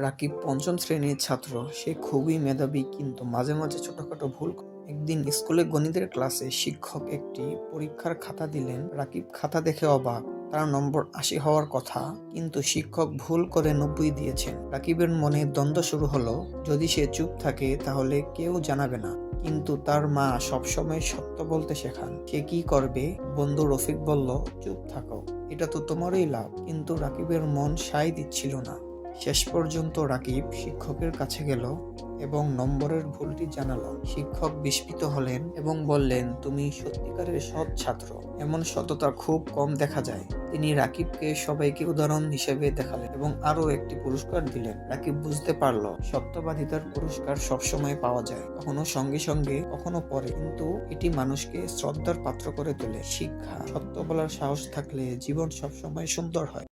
রাকিব পঞ্চম শ্রেণির ছাত্র। সে খুবই মেধাবী কিন্তু মাঝে মাঝে ছোটখাটো ভুল একদিন স্কুলে গণিতের ক্লাসে শিক্ষক একটি পরীক্ষার খাতা দিলেন। রাকিব খাতা দেখে অবাক। তার নম্বর আশি হওয়ার কথা, কিন্তু শিক্ষক ভুল করে নব্বই দিয়েছেন। রাকিবের মনে দ্বন্দ্ব শুরু হলো, যদি সে চুপ থাকে তাহলে কেউ জানাবে না। কিন্তু তার মা সবসময় সত্য বলতে শেখান। সে কি করবে? বন্ধু রফিক বলল, চুপ থাকো। এটা তো তোমারই লাভ। কিন্তু রাকিবের মন সায় দিচ্ছিল না। শেষ পর্যন্ত রাকিব শিক্ষকের কাছে গেল এবং নম্বরের ভুলটি জানালো। শিক্ষক বিস্মিত হলেন এবং বললেন, তুমি সত্যিকারের সৎ ছাত্র। এমন সততা খুব কম দেখা যায়। তিনি রাকিবকে সবাইকে উদাহরণ হিসেবে দেখালেন এবং আরও একটি পুরস্কার দিলেন। রাকিব বুঝতে পারল, সত্যবাদিতার পুরস্কার সবসময় পাওয়া যায়, কখনো সঙ্গে সঙ্গে, কখনো পরে। কিন্তু এটি মানুষকে শ্রদ্ধার পাত্র করে তোলে। শিক্ষা, সত্য বলার সাহস থাকলে জীবন সবসময় সুন্দর হয়।